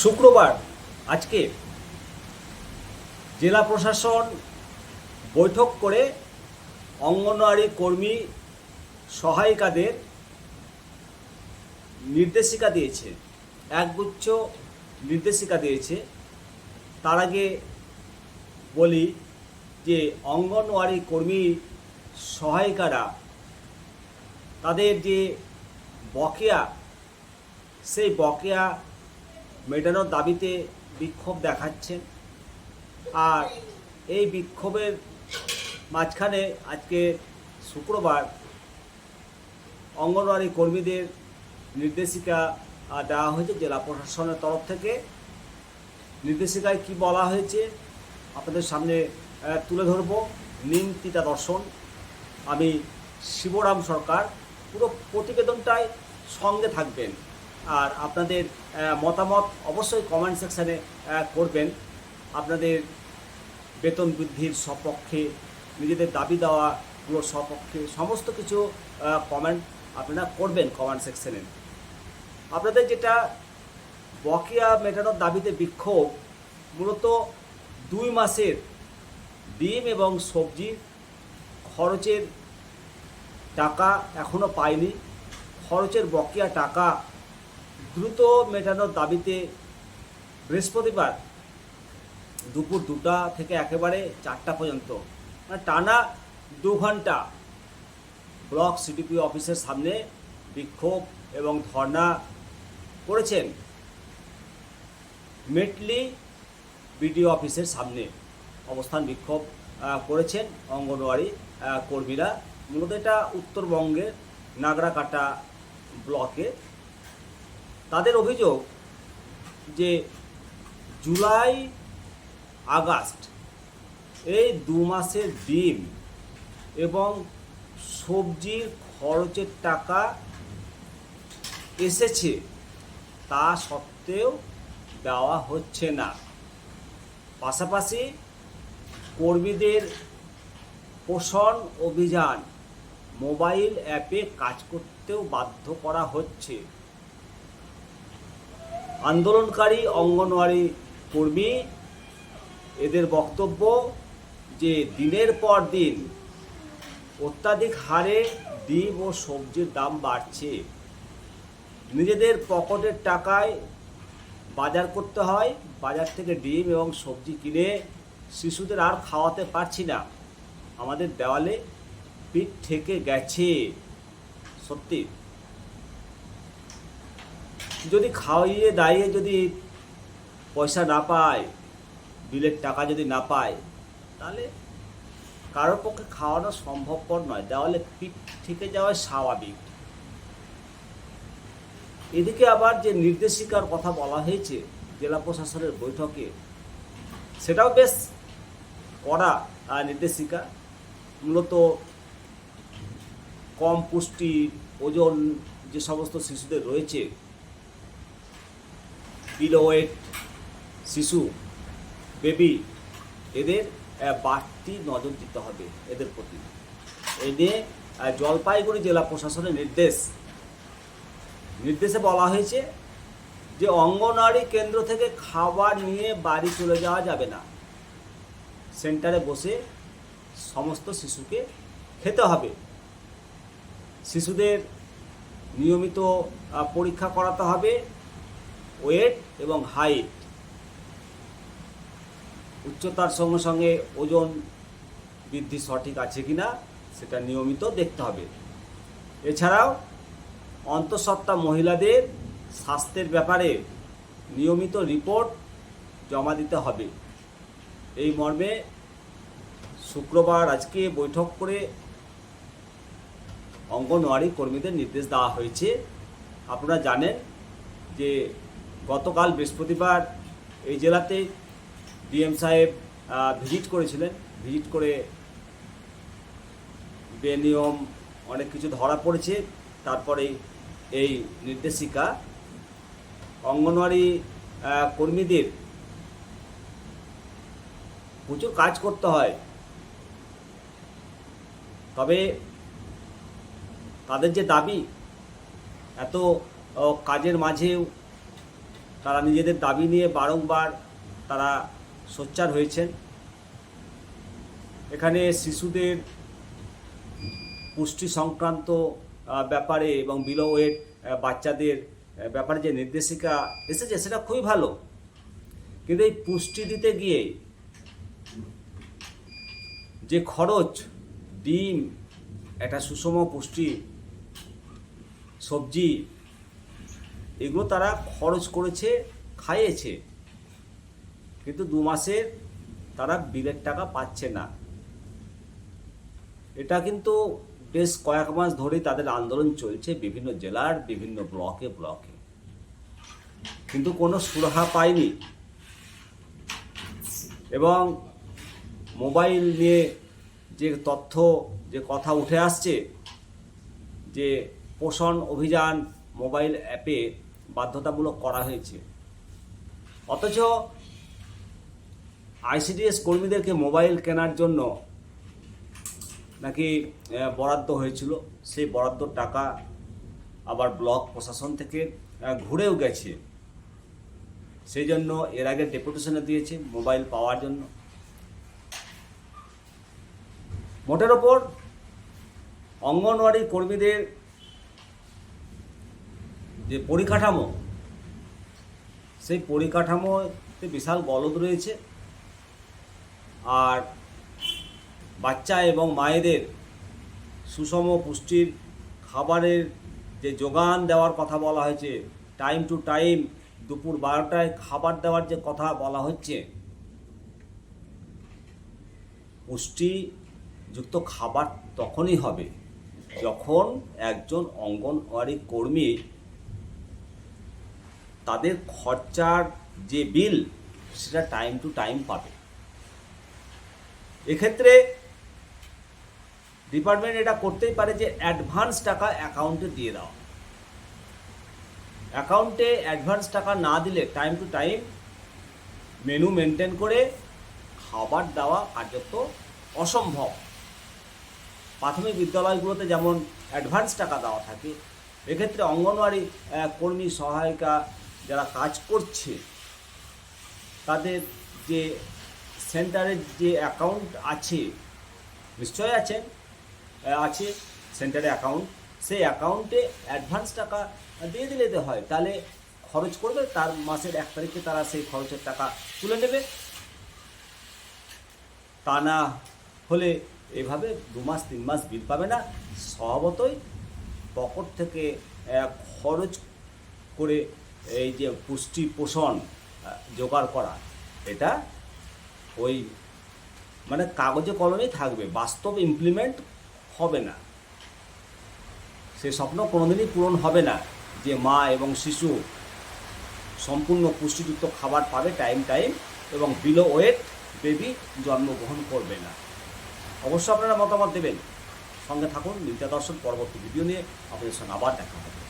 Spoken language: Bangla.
শুক্রবার আজকে জেলা প্রশাসন বৈঠক করে অঙ্গনওয়াড়ি কর্মী সহায়িকাদের নির্দেশিকা দিয়েছে, একগুচ্ছ নির্দেশিকা দিয়েছে। তার আগে বলি যে অঙ্গনওয়াড়ি কর্মী সহায়িকারা, তাদের যে বকেয়া, সেই বকেয়া মেটানোর দাবিতে বিক্ষোভ দেখাচ্ছেন আর এই বিক্ষোভের মাঝখানে আজকে শুক্রবার অঙ্গনওয়াড়ি কর্মীদের নির্দেশিকা দেওয়া হয়েছে জেলা প্রশাসনের তরফ থেকে। নির্দেশিকায় কি বলা হয়েছে আপনাদের সামনে তুলে ধরব। নিমতিতা দর্শন। আমি শিবরাম সরকার। পুরো প্রতিবেদনটাই সঙ্গে থাকবেন। আর আপনাদের মতামত অবশ্যই কমেন্ট সেকশানে করবেন। আপনাদের বেতন বৃদ্ধির সপক্ষে, নিজেদের দাবি দেওয়াগুলোর সপক্ষে সমস্ত কিছু কমেন্ট আপনারা করবেন কমেন্ট সেকশানে আপনাদের যেটা বকেয়া মেটানোর দাবিতে বিক্ষোভ, মূলত দুই মাসের ডিম এবং সবজির খরচের টাকা এখনও পায়নি খরচের বকেয়া টাকা দ্রুত মেটানোর দাবিতে বৃহস্পতিবার দুপুর দুটা থেকে একেবারে চারটা পর্যন্ত মানে টানা দু ঘণ্টা ব্লক সিডিপি অফিসের সামনে বিক্ষোভ এবং ধর্ণা করেছেন মেটলি বিডিও অফিসের সামনে। অবস্থান বিক্ষোভ করেছেন অঙ্গনওয়াড়ি কর্মীরা। মূলত এটা উত্তরবঙ্গের নাগরাকাটা ব্লকে তাদের অভিযোগ যে জুলাই আগস্ট, এই দু মাসের ডিম এবং সবজির খরচের টাকা এসেছে তা সত্ত্বেও দেওয়া হচ্ছে না। পাশাপাশি কর্মীদের পোষণ অভিযান মোবাইল অ্যাপে কাজ করতেও বাধ্য করা হচ্ছে। আন্দোলনকারী অঙ্গনওয়াড়ি কর্মী, এদের বক্তব্য যে দিনের পর দিন অত্যাধিক হারে ডিম ও সবজির দাম বাড়ছে। নিজেদের পকেটের টাকায় বাজার করতে হয়, বাজার থেকে ডিম এবং সবজি কিনে শিশুদের আর খাওয়াতে পারছি না। আমাদের দেওয়ালে পিঠ থেকে গেছে। সত্যি। যদি খাওয়িয়ে দাঁড়িয়ে যদি পয়সা না পায়, বিলের টাকা যদি না পায়, তাহলে কারোর পক্ষে খাওয়ানো সম্ভবপর নয়। দেওয়ালে পিঠ থেকে যাওয়া স্বাভাবিক। এদিকে আবার যে নির্দেশিকার কথা বলা হয়েছে জেলা প্রশাসনের বৈঠকে, সেটাও বেশ কড়া নির্দেশিকা। মূলত কম পুষ্টি, ওজন, যে সমস্ত শিশুদের রয়েছে বিলো ওয়েট শিশু, বেবি, এদের বাড়তি নজর দিতে হবে এদের প্রতি। এই নিয়ে জলপাইগুড়ি জেলা প্রশাসনের নির্দেশ। নির্দেশে বলা হয়েছে যে অঙ্গনওয়াড়ি কেন্দ্র থেকে খাবার নিয়ে বাড়ি চলে যাওয়া যাবে না। সেন্টারে বসে সমস্ত শিশুকে খেতে হবে। শিশুদের নিয়মিত পরীক্ষা করাতে হবে। ওয়েট এবং হাইট উচ্চতার সঙ্গে সঙ্গে ওজন বৃদ্ধি সঠিক আছে কিনা সেটা নিয়মিত দেখতে হবে। এছাড়াও অন্তঃসত্ত্বা মহিলাদের স্বাস্থ্যের ব্যাপারে নিয়মিত রিপোর্ট জমা দিতে হবে। এই মর্মে শুক্রবার আজকে বৈঠক করে অঙ্গনওয়াড়ি কর্মীদের নির্দেশ দেওয়া হয়েছে। আপনারা জানেন যে গতকাল বৃহস্পতিবার এই জেলাতে ডিএম সাহেব ভিজিট করেছিলেন। ভিজিট করে বেনিয়ম অনেক কিছু ধরা পড়েছে। তারপরে এই নির্দেশিকা। অঙ্গনওয়াড়ি কর্মীদের প্রচুর কাজ করতে হয়। তবে তাদের যে দাবি, এত কাজের মাঝেও তারা নিজেদের দাবি নিয়ে বারংবার তারা সোচ্চার হয়েছেন। এখানে শিশুদের পুষ্টি সংক্রান্ত ব্যাপারে এবং বিলো ওয়েট বাচ্চাদের ব্যাপারে যে নির্দেশিকা এসেছে সেটা খুবই ভালো। কিন্তু এই পুষ্টি দিতে গিয়ে যে খরচ, ডিম, একটা সুষম পুষ্টি, সবজি এগুলো তারা খরচ করেছে, খাইয়েছে। কিন্তু দু মাসের তারা বিলের টাকা পাচ্ছে না। এটা কিন্তু বেশ কয়েক মাস ধরেই তাদের আন্দোলন চলছে বিভিন্ন জেলার, বিভিন্ন ব্লকে ব্লকে। কিন্তু কোনো সুরাহা পায়নি। এবং মোবাইল নিয়ে যে তথ্য, যে কথা উঠে আসছে, যে পোষণ অভিযান মোবাইল অ্যাপে বাধ্যতামূলক করা হয়েছে। অথচ আইসিডিএস কর্মীদেরকে মোবাইল কেনার জন্য নাকি বরাদ্দ হয়েছিল। সেই বরাদ্দর টাকা আবার ব্লক প্রশাসন থেকে ঘুরেও গেছে। সেই জন্য এর আগে ডেপুটেশনে দিয়েছে মোবাইল পাওয়ার জন্য। মোটের ওপর অঙ্গনওয়াড়ি কর্মীদের যে পরিকাঠামো, সেই পরিকাঠামোতে বিশাল গলদ রয়েছে। আর বাচ্চা এবং মায়েদের সুষম পুষ্টির খাবারের যে যোগান দেওয়ার কথা বলা হয়েছে টাইম টু টাইম দুপুর বারোটায় খাবার দেওয়ার যে কথা বলা হচ্ছে, পুষ্টিযুক্ত খাবার তখনই হবে যখন একজন অঙ্গনওয়াড়ি কর্মী তাদের খরচার যে বিল, সেটা টাইম টু টাইম পাবে। এক্ষেত্রে ডিপার্টমেন্ট এটা করতেই পারে যে অ্যাডভান্স টাকা অ্যাকাউন্টে দিয়ে দেওয়া। অ্যাকাউন্টে অ্যাডভান্স টাকা না দিলে time to time menu maintain করে খাবার দেওয়া কার্যত অসম্ভব। প্রাথমিক বিদ্যালয়গুলোতে যেমন অ্যাডভান্স টাকা দেওয়া থাকে, এক্ষেত্রে অঙ্গনওয়াড়ি কর্মী সহায়িকা যারা কাজ করছে তাদের যে সেন্টারের যে অ্যাকাউন্ট আছে নিশ্চয় আছে আহ, আছে সেন্টারে অ্যাকাউন্ট সেই অ্যাকাউন্টে অ্যাডভান্স টাকা দিয়ে দিলে তো হয়। তাহলে খরচ করবে তার মাসের এক তারিখে তারা সেই খরচের টাকা তুলে নেবে। তা না হলে এভাবে দু মাস তিন মাস বিল পাবে না। স্বভাবতই পকেট থেকে খরচ করে এই যে পুষ্টি পোষণ জোগাড় করা, এটা ওই মানে কাগজে কলমেই থাকবে, বাস্তব ইমপ্লিমেন্ট হবে না। সে স্বপ্ন কোনোদিনই পূরণ হবে না যে মা এবং শিশু সম্পূর্ণ পুষ্টিযুক্ত খাবার পাবে টাইম টাইম এবং বিলো ওয়েট বেবি জন্মগ্রহণ করবে না। অবশ্যই আপনারা মতামত দেবেন। সঙ্গে থাকুন নিত্য দর্শন পরবর্তী ভিডিও নিয়ে। আপনাদের সঙ্গে আবার দেখা হবে।